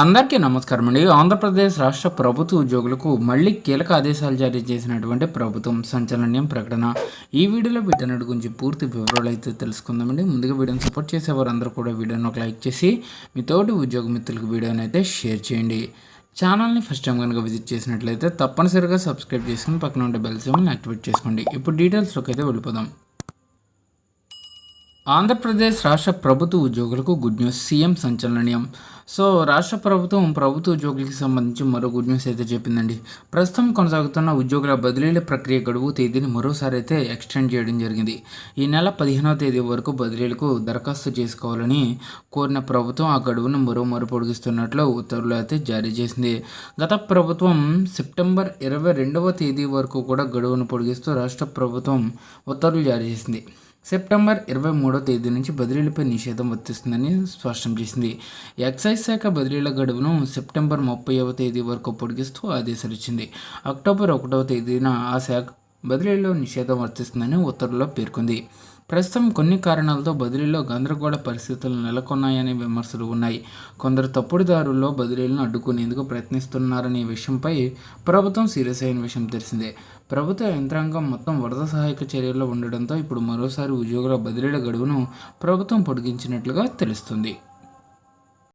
అందరికీ నమస్కారం అండి. ఆంధ్రప్రదేశ్ రాష్ట్ర ప్రభుత్వ ఉద్యోగులకు మళ్ళీ కీలక ఆదేశాలు జారీ చేసినటువంటి ప్రభుత్వం సంచలనం ప్రకటన. ఈ వీడియోలో వీటన్నిటి గురించి పూర్తి వివరాలు అయితే తెలుసుకుందామండి. ముందుగా వీడియోని సపోర్ట్ చేసేవారందరూ కూడా వీడియోని ఒక లైక్ చేసి మీ తోటి ఉద్యోగ మిత్రులకు వీడియోని అయితే షేర్ చేయండి. ఛానల్ని ఫస్ట్ టైం కనుక విజిట్ చేసినట్లయితే తప్పనిసరిగా సబ్స్క్రైబ్ చేసుకుని పక్కన ఉండే బెల్ సిమ్ని యాక్టివేట్ చేసుకోండి. ఇప్పుడు డీటెయిల్స్లోకి అయితే వెళ్ళిపోదాం. ఆంధ్రప్రదేశ్ రాష్ట్ర ప్రభుత్వ ఉద్యోగులకు గుడ్ న్యూస్ సీఎం సంచలనం సో రాష్ట్ర ప్రభుత్వం ప్రభుత్వ ఉద్యోగులకి సంబంధించి మరో గుడ్ న్యూస్ అయితే చెప్పిందండి. ప్రస్తుతం కొనసాగుతున్న ఉద్యోగుల బదిలీల ప్రక్రియ గడువు తేదీని మరోసారి అయితే ఎక్స్టెండ్ చేయడం జరిగింది. ఈ నెల పదిహేనవ తేదీ వరకు బదిలీలకు దరఖాస్తు చేసుకోవాలని కోరిన ప్రభుత్వం ఆ గడువును మరో మరో పొడిగిస్తున్నట్లు ఉత్తర్వులు అయితే జారీ చేసింది. గత ప్రభుత్వం సెప్టెంబర్ ఇరవై రెండవ తేదీ వరకు కూడా గడువును పొడిగిస్తూ రాష్ట్ర ప్రభుత్వం ఉత్తర్వులు జారీ చేసింది. సెప్టెంబర్ ఇరవై మూడో తేదీ నుంచి బదిలీలపై నిషేధం వర్తిస్తుందని స్పష్టం చేసింది. ఎక్సైజ్ శాఖ బదిలీల గడువును సెప్టెంబర్ ముప్పైవ తేదీ వరకు పొడిగిస్తూ ఆదేశాలు ఇచ్చింది అక్టోబర్ ఒకటవ తేదీన ఆ శాఖ బదిలీలో నిషేధం వర్తిస్తుందని ఉత్తర్వులో పేర్కొంది. ప్రస్తుతం కొన్ని కారణాలతో బదిలీలో గందరగోళ పరిస్థితులు నెలకొన్నాయనే విమర్శలు ఉన్నాయి. కొందరు తప్పుడుదారుల్లో బదిలీలను అడ్డుకునేందుకు ప్రయత్నిస్తున్నారనే విషయంపై ప్రభుత్వం సీరియస్ అయిన విషయం తెలిసిందే. ప్రభుత్వ యంత్రాంగం మొత్తం వరద సహాయక చర్యల్లో ఉండడంతో ఇప్పుడు మరోసారి ఉద్యోగుల బదిలీల గడువును ప్రభుత్వం పొడిగించినట్లుగా తెలుస్తుంది.